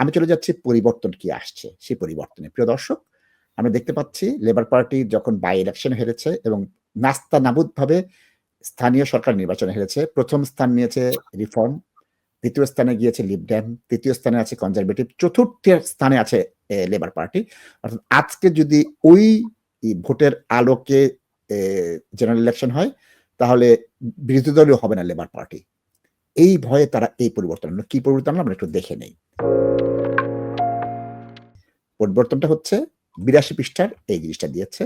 আমি চলে যাচ্ছি, পরিবর্তন কি আসছে? সেই পরিবর্তনে। প্রিয় দর্শক, আমরা দেখতে পাচ্ছি লেবার পার্টি যখন বাই ইলেকশন হেরেছে এবং নাস্তা নাবুদ ভাবে স্থানীয় সরকার নির্বাচনে হেরেছে, প্রথম স্থান নিয়েছে রিফর্ম দ্বিতীয় স্থানে গিয়েছে লিবড্যাম তৃতীয় স্থানে আছে কনজারভেটিভ চতুর্থ স্থানে আছে লেবার পার্টি অর্থাৎ আজকে যদি ওই ভোটের আলোকে জেনারেল ইলেকশন হয়, তাহলে বিরোধী দলীয় হবে না লেবার পার্টি এই ভয়ে তারা এই পরিবর্তন কি পরিবর্তন আমরা একটু দেখে নেই। পরিবর্তনটা হচ্ছে বিরাশি পৃষ্ঠার এই জিনিসটা দিয়েছে।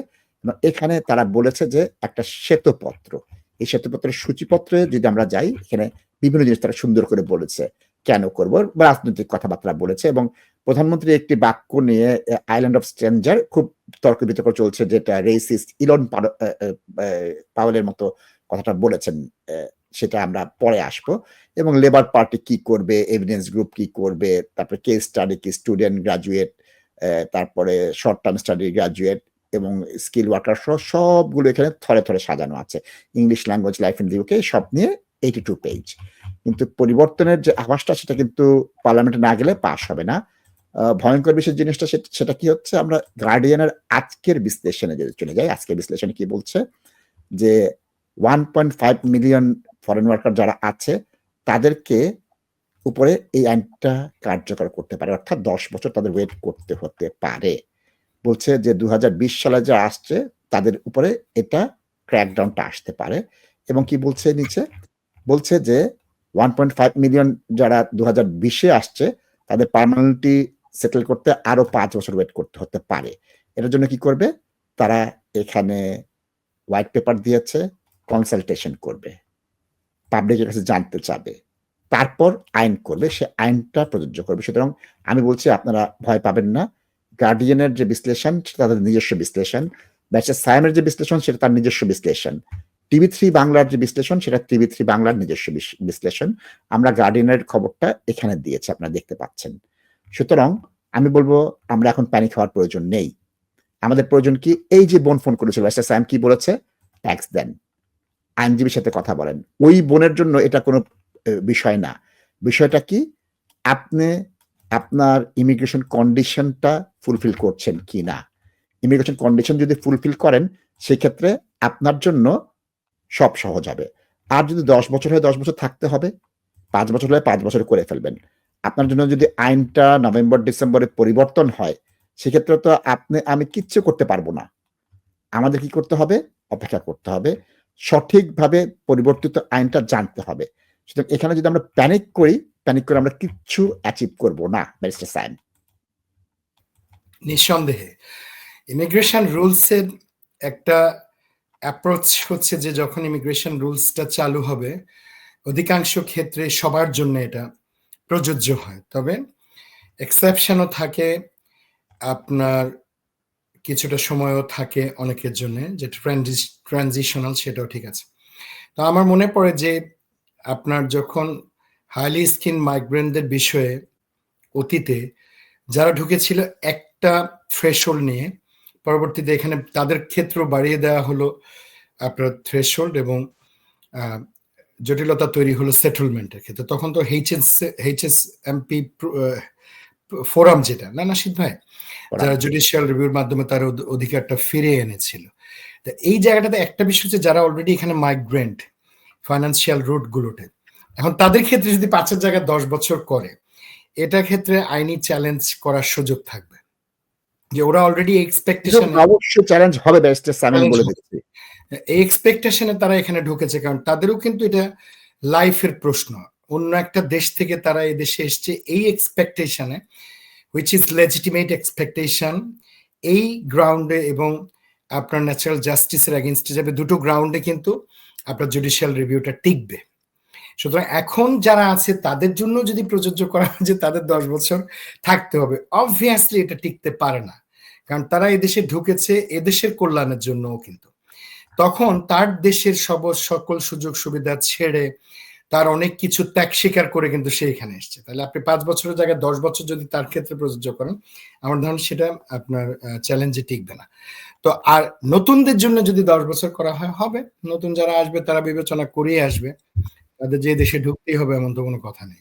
এখানে তারা বলেছে যে একটা শ্বেতপত্র, এই শ্বেতপত্রের সূচিপত্রে যদি আমরা যাই, এখানে বিভিন্ন জিনিস তারা সুন্দর করে বলেছে কেন করব রাজনৈতিক কথাবার্তা বলেছে এবং প্রধানমন্ত্রী একটি বাক্য নিয়ে আইল্যান্ড অফ স্ট্রেঞ্জার খুব তর্ক বিতর্ক চলছে যেটা রেসিস্ট ইলন পাওয়েলের মতো কথাটা বলেছেন সেটা আমরা পরে আসব। এবং লেবার পার্টি কি করবে এভিডেন্স গ্রুপ কি করবে, তারপরে কেস স্টাডি কি স্টুডেন্ট গ্রাজুয়েট তারপরে শর্ট টার্ম স্টাডি গ্রাজুয়েট এবং স্কিল ওয়ার্কার সহ সবগুলো এখানে থরে থরে সাজানো আছে। English language life in UK সব নিয়ে এইটি টু পেজ কিন্তু পরিবর্তনের যে আভাসটা, সেটা কিন্তু পার্লামেন্টে না গেলে পাশ হবে না। ভয়ঙ্কর বিশেষ জিনিসটা সেটা কি হচ্ছে? আমরা গার্ডিয়ানের আজকের বিশ্লেষণে যদি চলে যাই, আজকের বিশ্লেষণে কি বলছে? যে one point five million foreign worker যারা আছে, তাদেরকে উপরে এই আইনটা কার্যকর করতে পারে, অর্থাৎ দশ বছর তাদের ওয়েট করতে হতে পারে। বলছে যে দু হাজার বিশ সালে যা আসছে, তাদের উপরে এটা ক্র্যাকডাউনটা আসতে পারে। এবং কি বলছে নিচে? বলছে যে ওয়ান পয়েন্ট ফাইভ মিলিয়ন যারা দু হাজার বিশে আসছে, তাদের পারমানেন্টলি সেটেল করতে আরও পাঁচ বছর ওয়েট করতে হতে পারে। এটার জন্য কি করবে? তারা এখানে হোয়াইট পেপার দিয়েছে কনসালটেশন করবে। পাবলিকের কাছে জানতে চাবে। তারপর আইন করবে সে আইনটা প্রযোজ্য করবে। সুতরাং আমি বলছি, আপনারা ভয় পাবেন না। গার্ডিয়ানের যে বিশ্লেষণ, সেটা তাদের নিজস্ব বিশ্লেষণ। ব্যাচের সায়ামের যে বিশ্লেষণ, সেটা তার নিজস্ব বিশ্লেষণ। টিভি থ্রি বাংলার যে বিশ্লেষণ, সেটা টিভি থ্রি বাংলার নিজস্ব বিশ্লেষণ। আমরা গার্ডিয়ানের খবরটা এখানে দিয়েছি, আপনারা দেখতে পাচ্ছেন। সুতরাং আমি বলব, আমরা এখন প্যানিক হওয়ার প্রয়োজন নেই। আমাদের প্রয়োজন কি? এই যে বোন ফোন করেছিল ব্যাচের সায়াম কি বলেছে? ট্যাক্স দেন আইনজীবীর সাথে কথা বলেন। ওই বোনের জন্য এটা কোনো বিষয় না। বিষয়টা কি? আপনি আপনার ইমিগ্রেশন কন্ডিশনটা ফুলফিল করছেন কি না? ইমিগ্রেশন কন্ডিশন যদি ফুলফিল করেন, সেক্ষেত্রে আপনার জন্য সব সহজ হবে। আর যদি দশ বছর হয়, দশ বছর থাকতে হবে। পাঁচ বছর হলে পাঁচ বছর করে ফেলবেন। আপনার জন্য যদি আইনটা নভেম্বর ডিসেম্বরে পরিবর্তন হয়, সেক্ষেত্রে তো আপনি, আমি কিচ্ছু করতে পারব না। আমাদের কি করতে হবে? অপেক্ষা করতে হবে। সঠিকভাবে পরিবর্তিত আইনটা জানতে হবে। সুতরাং এখানে যদি আমরা প্যানিক করি প্যানিক করে আমরা কিচ্ছু অ্যাচিভ করব না, ব্যারিস্টার সাইন নিঃসন্দেহে। ইমিগ্রেশন রুলসের একটা অ্যাপ্রোচ হচ্ছে যে যখন ইমিগ্রেশন রুলসটা চালু হবে, অধিকাংশ ক্ষেত্রে সবার জন্য এটা প্রযোজ্য হয়। তবে এক্সেপশনও থাকে, আপনার কিছুটা সময়ও থাকে অনেকের জন্য, যে ট্রানজিশনাল সেটাও ঠিক আছে। তো আমার মনে পড়ে যে আপনার যখন হাইলি স্কিন মাইগ্রেনদের বিষয়ে অতীতে যারা ঢুকেছিল একটা থ্রেশোল্ড নিয়ে পরবর্তীতে এখানে তাদের ক্ষেত্র বাড়িয়ে দেওয়া হলো আপনার থ্রেশোল্ড এবং জটিলতা তৈরি হলো সেটেলমেন্টের ক্ষেত্রে। তখন তো এইচএস এইচএস এমপি ফোরাম যেটা না নাসিদ ভাই? যারা জুডিশিয়াল রিভিউর মাধ্যমে তার অধিকারটা ফিরে এনেছিল। তা এই জায়গাটাতে একটা বিষয় হচ্ছে যারা অলরেডি এখানে মাইগ্রেন্ট ফাইন্যান্সিয়াল রুট গুলোতে এখন তাদের ক্ষেত্রে যদি পাঁচের জায়গায় দশ বছর করে এটা ক্ষেত্রে আইনি চ্যালেঞ্জ করার সুযোগ থাকবে। যে ওরা অলরেডি এক্সপেকটেশন অবশ্যই চ্যালেঞ্জ হবে ব্যারিস্টার সামিল বলে দিচ্ছি। এক্সপেকটেশনে তারা এখানে ঢুকেছে কারণ তাদেরও কিন্তু এটা লাইফের প্রশ্ন। অন্য একটা দেশ থেকে তারা এই দেশে এসছে এই এক্সপেকটেশনে হুইচ ইজ লেজিটিমেট এক্সপেকটেশন এই গ্রাউন্ডে এবং আপনার ন্যাচারাল জাস্টিসের অ্যাগেনস্টে যাবে। দুটো গ্রাউন্ডে কিন্তু আপনার জুডিশিয়াল রিভিউটা টিকবে। সুতরাং এখন যারা আছে, তাদের জন্য যদি প্রযোজ্য করা হয় যে তাদের দশ বছর থাকতে হবে অবভিয়াসলি এটা টিকতে পারে না। কারণ তারা এদেশে ঢুকেছে, এদেশের কল্যাণের জন্যও কিন্তু। তখন তার দেশের সব, সকল সুযোগ সুবিধা ছেড়ে তার অনেক কিছু ত্যাগ স্বীকার করে কিন্তু সে এখানে এসছে। তাহলে আপনি পাঁচ বছরের জায়গায় দশ বছর যদি তার ক্ষেত্রে প্রযোজ্য করেন, আমার ধারণা সেটা আপনার চ্যালেঞ্জে টিকবে না। তো আর নতুনদের জন্য যদি দশ বছর করা হয়, হবে। নতুন যারা আসবে, তারা বিবেচনা করেই আসবে। তাদের যে দেশে ঢুকতেই হবে এমন তো কোনো কথা নেই।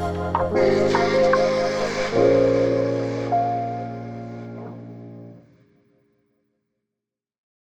thank you